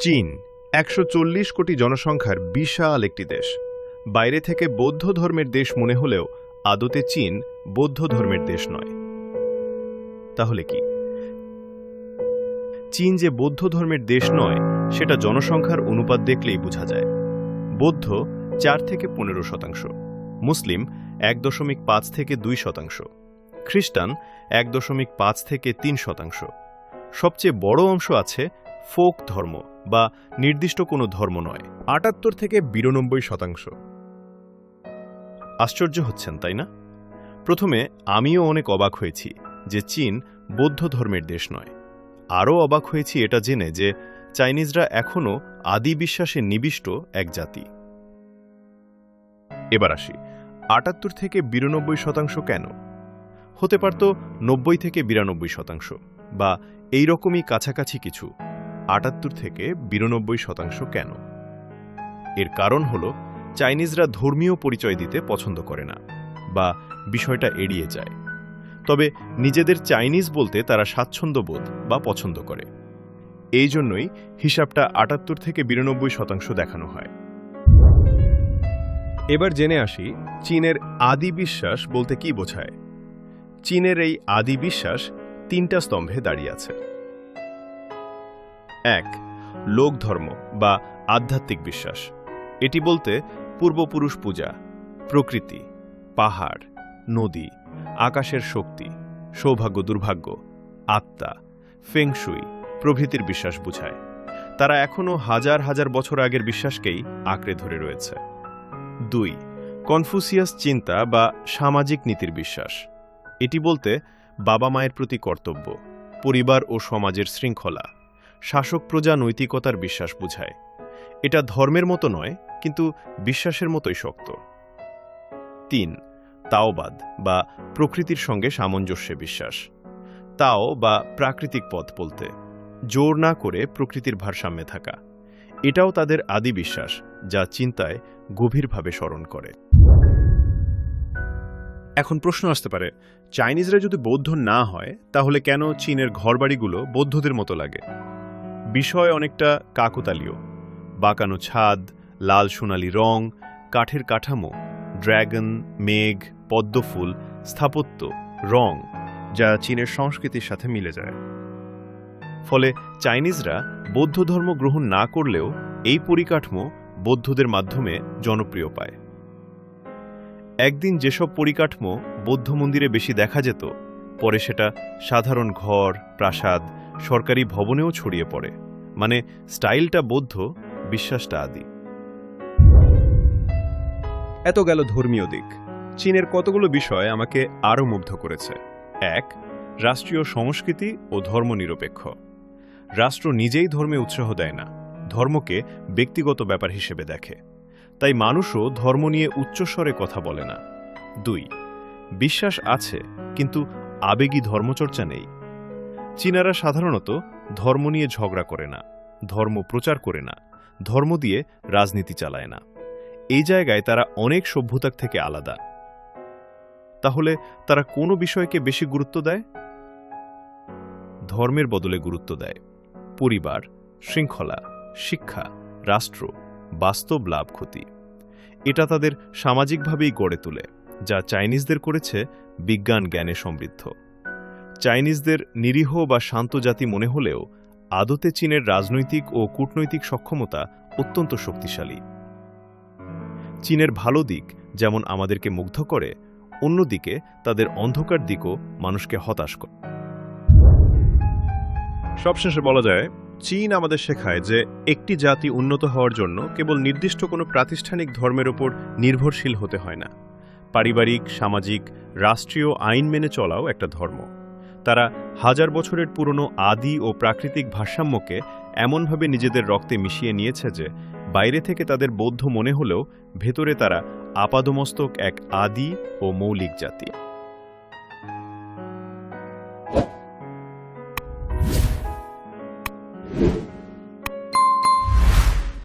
চীন, একশো চল্লিশ কোটি জনসংখ্যার বিশাল একটি দেশ। বাইরে থেকে বৌদ্ধ ধর্মের দেশ মনে হলেও আদতে চীন বৌদ্ধ ধর্মের দেশ নয়। তাহলে কি? চীন যে বৌদ্ধ ধর্মের দেশ নয়, সেটা জনসংখ্যার অনুপাত দেখলেই বোঝা যায়। বৌদ্ধ চার থেকে পনেরো শতাংশ, মুসলিম এক দশমিক পাঁচ থেকে দুই শতাংশ, খ্রিস্টান এক দশমিক পাঁচ থেকে তিন শতাংশ। সবচেয়ে বড় অংশ আছে ফোক ধর্ম বা নির্দিষ্ট কোনো ধর্ম নয়। আটাত্তর থেকে বিরানব্বই শতাংশ। আশ্চর্য হচ্ছেন, তাই না? প্রথমে, আমিও অনেক অবাক হয়েছি যে চীন বৌদ্ধ ধর্মের দেশ নয়। আরও অবাক হয়েছি এটা জেনে যে চাইনিজরা এখনও আদি বিশ্বাসে নিবিষ্ট এক জাতি। এবার আসি, আটাত্তর থেকে বিরানব্বই শতাংশ কেন? হতে পারত নব্বই থেকে বিরানব্বই শতাংশ বা এই রকমই কাছাকাছি কিছু। আটাত্তর থেকে বিরানব্বই শতাংশ কেন? এর কারণ হল, চাইনিজরা ধর্মীয় পরিচয় দিতে পছন্দ করে না, বা বিষয়টা এড়িয়ে যায়। তবে নিজেদের চাইনিজ বলতে তারা স্বাচ্ছন্দ্যবোধ বা পছন্দ করে। এই জন্যই হিসাবটা আটাত্তর থেকে বিরানব্বই শতাংশ দেখানো হয়। এবার জেনে আসি চীনের আদি বিশ্বাস বলতে কি বোঝায়। চীনের এই আদি বিশ্বাস তিনটা স্তম্ভে দাঁড়িয়ে আছে। এক, লোকধর্ম বা আধ্যাত্মিক বিশ্বাস। এটি বলতে পূর্বপুরুষ পূজা, প্রকৃতি, পাহাড়, নদী, আকাশের শক্তি, সৌভাগ্য, দুর্ভাগ্য, আত্মা ফেংশুই প্রভৃতির বিশ্বাস বুঝায়। তারা এখনও হাজার হাজার বছর আগের বিশ্বাসকেই আঁকড়ে ধরে রয়েছে। দুই, কনফুসিয়াস চিন্তা বা সামাজিক নীতির বিশ্বাস। এটি বলতে বাবা মায়ের প্রতি কর্তব্য, পরিবার ও সমাজের শৃঙ্খলা। শাসক প্রজা নৈতিকতার বিশ্বাস বুঝায়। এটা ধর্মের মতো নয়, কিন্তু বিশ্বাসের মতোই শক্ত। তিন, তাওবাদ বা প্রকৃতির সঙ্গে সামঞ্জস্যে বিশ্বাস। তাও বা প্রাকৃতিক পথ বলতে, জোর না করে প্রকৃতির ভারসাম্যে থাকা। এটাও তাদের আদি বিশ্বাস, যা চিন্তায় গভীরভাবে স্মরণ করে। এখন প্রশ্ন আসতে পারে, চাইনিজরা যদি বৌদ্ধ না হয়, তাহলে কেন চীনের ঘরবাড়িগুলো বৌদ্ধদের মতো লাগে? বিষয় অনেকটা কাকতালীয়। বাঁকানো ছাদ, লাল সোনালি রং, কাঠের কাঠামো ড্র্যাগন মেঘ, পদ্মফুল, স্থাপত্য, রং, যা চীনের সংস্কৃতির সাথে মিলে যায়। ফলে চাইনিজরা বৌদ্ধ ধর্ম গ্রহণ না করলেও এই পরিকাঠামো বৌদ্ধদের মাধ্যমে জনপ্রিয় পায়। একদিন যেসব পরিকাঠামো বৌদ্ধ মন্দিরে বেশি দেখা যেত, পরে সেটা সাধারণ ঘর, প্রাসাদ সরকারি ভবনেও ছড়িয়ে পড়ে। মানে স্টাইলটা বৌদ্ধ, বিশ্বাসটা আদি। এত গেল ধর্মীয় দিক। চীনের কতগুলো বিষয় আমাকে আরও মুগ্ধ করেছে। এক, রাষ্ট্রীয় সংস্কৃতি ও ধর্মনিরপেক্ষ। রাষ্ট্র নিজেই ধর্মে উৎসাহ দেয় না, ধর্মকে ব্যক্তিগত ব্যাপার হিসেবে দেখে। তাই মানুষও ধর্ম নিয়ে উচ্চস্বরে কথা বলে না। দুই, বিশ্বাস আছে, কিন্তু আবেগী ধর্মচর্চা নেই। চীনারা সাধারণত ধর্ম নিয়ে ঝগড়া করে না, ধর্ম প্রচার করে না, ধর্ম দিয়ে রাজনীতি চালায় না। এই জায়গায় তারা অনেক সভ্যতার থেকে আলাদা। তাহলে তারা কোনো বিষয়কে বেশি গুরুত্ব দেয়? ধর্মের বদলে গুরুত্ব দেয়। পরিবার, শৃঙ্খলা, শিক্ষা, রাষ্ট্র, বাস্তব লাভ ক্ষতি। এটা তাদের সামাজিকভাবেই গড়ে তোলে, যা চাইনিজদের করেছে বিজ্ঞান জ্ঞানে সমৃদ্ধ। চাইনিজদের নিরীহ বা শান্ত জাতি মনে হলেও আদতে চীনের রাজনৈতিক ও কূটনৈতিক সক্ষমতা অত্যন্ত শক্তিশালী। চীনের ভালো দিক যেমন আমাদেরকে মুগ্ধ করে, অন্যদিকে তাদের অন্ধকার দিকও মানুষকে হতাশ করে সবশেষে বলা যায়, চীন আমাদের শেখায় যে একটি জাতি উন্নত হওয়ার জন্য কেবল নির্দিষ্ট কোনো প্রাতিষ্ঠানিক ধর্মের ওপর নির্ভরশীল হতে হয় না। পারিবারিক, সামাজিক, রাষ্ট্রীয় আইন মেনে চলাও একটা ধর্ম। তারা হাজার বছরের পুরনো আদি ও প্রাকৃতিক ভারসাম্যকে এমনভাবে নিজেদের রক্তে মিশিয়ে নিয়েছে যে, বাইরে থেকে তাদের বৌদ্ধ মনে হলেও ভেতরে তারা আপাদমস্তক এক আদি ও মৌলিক জাতি।